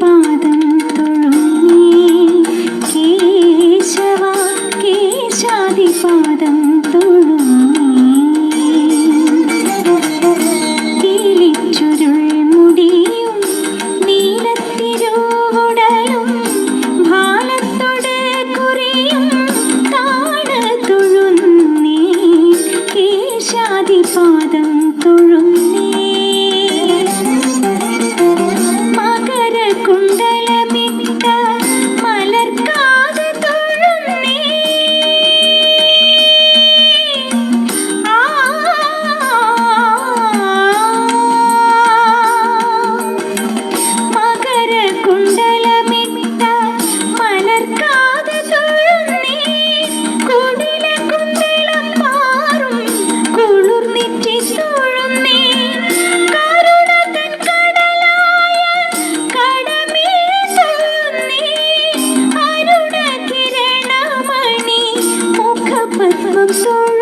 പാദം തൊഴുന്നേ കേശവ കേശാദി പാദം sorry.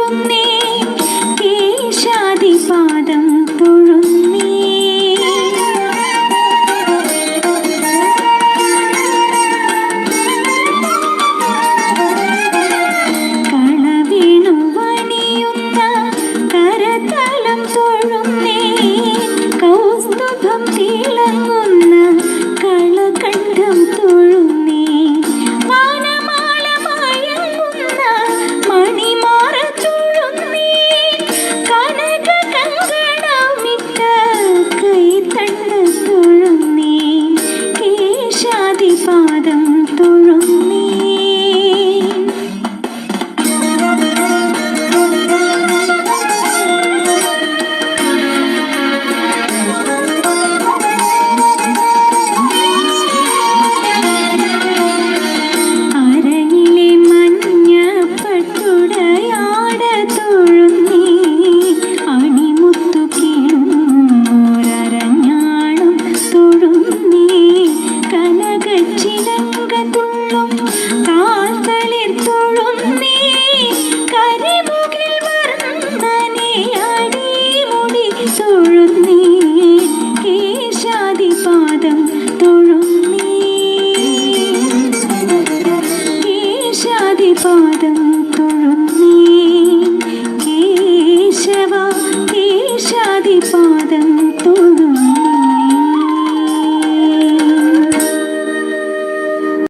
കേശാദിപാദം തൊഴുന്നേ കേശവ കേശാദിപാദം തൊഴുന്നേ